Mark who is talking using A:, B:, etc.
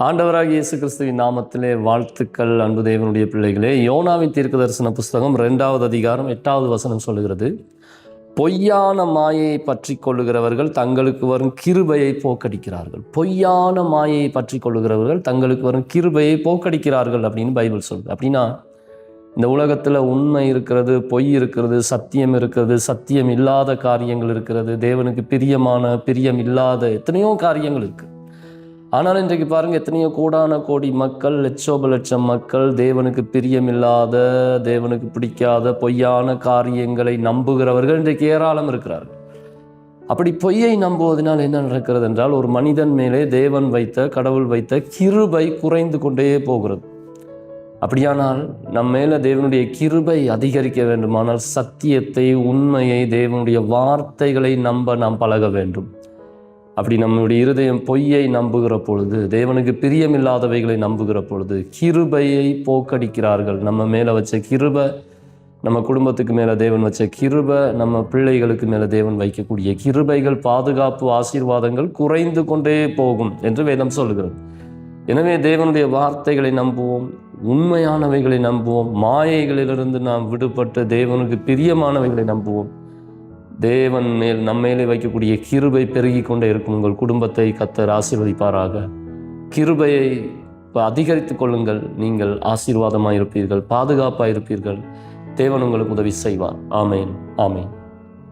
A: ஆண்டவராக இயேசு கிறிஸ்துவின் நாமத்திலே வாழ்த்துக்கள் அன்பு தேவனுடைய பிள்ளைகளே. யோனாவின் தீர்க்க தரிசன புஸ்தகம் ரெண்டாவது அதிகாரம் எட்டாவது வசனம் சொல்லுகிறது. பொய்யான மாயையை பற்றி கொள்ளுகிறவர்கள் தங்களுக்கு வரும் கிருபையை போக்கடிக்கிறார்கள். பொய்யான மாயையை பற்றி கொள்ளுகிறவர்கள் தங்களுக்கு வரும் கிருபையை போக்கடிக்கிறார்கள் அப்படின்னு பைபிள் சொல்லுது. அப்படின்னா இந்த உலகத்தில் உண்மை இருக்கிறது பொய் இருக்கிறது சத்தியம் இருக்கிறது சத்தியம் இல்லாத காரியங்கள் இருக்கிறது தேவனுக்கு பிரியமான பிரியம் இல்லாத எத்தனையோ காரியங்கள் இருக்குது ஆனால் இன்றைக்கு பாருங்க எத்தனையோ கோடான கோடி மக்கள் லட்சோப லட்சம் மக்கள் தேவனுக்கு பிரியமில்லாத தேவனுக்கு பிடிக்காத பொய்யான காரியங்களை நம்புகிறவர்கள் இன்றைக்கு ஏராளம் இருக்கிறார்கள். அப்படி பொய்யை நம்புவதனால் என்ன நடக்கிறது என்றால் ஒரு மனிதன் மேலே தேவன் வைத்த கடவுள் வைத்த கிருபை குறைந்து கொண்டே போகிறது. அப்படியானால் நம் மேலே தேவனுடைய கிருபை அதிகரிக்க வேண்டுமானால் சத்தியத்தை உண்மையை தேவனுடைய வார்த்தைகளை நம்ப நாம் பழக வேண்டும். அப்படி நம்முடைய இருதயம் பொய்யை நம்புகிற பொழுது தேவனுக்கு பிரியமில்லாதவைகளை நம்புகிற பொழுது கிருபையை போக்கடிக்கிறார்கள். நம்ம மேலே வச்ச கிருபை நம்ம குடும்பத்துக்கு மேலே தேவன் வச்ச கிருபை நம்ம பிள்ளைகளுக்கு மேலே தேவன் வைக்கக்கூடிய கிருபைகள் பாதுகாப்பு ஆசீர்வாதங்கள் குறைந்து கொண்டே போகும் என்று வேதம் சொல்கிறது எனவே தேவனுடைய வார்த்தைகளை நம்புவோம் உண்மையானவைகளை நம்புவோம் மாயைகளிலிருந்து நாம் விடுபட்டு தேவனுக்கு பிரியமானவைகளை நம்புவோம். தேவன் மேல் நம்மேலே வைக்கக்கூடிய கிருபை பெருகி கொண்டே இருக்கும். உங்கள் குடும்பத்தை கத்தர் ஆசீர்வதிப்பாராக. கிருபையை அதிகரித்துக் கொள்ளுங்கள். நீங்கள் ஆசீர்வாதமாக இருப்பீர்கள் பாதுகாப்பாக இருப்பீர்கள் தேவன் உங்களுக்கு உதவி செய்வார். ஆமேன் ஆமேன்.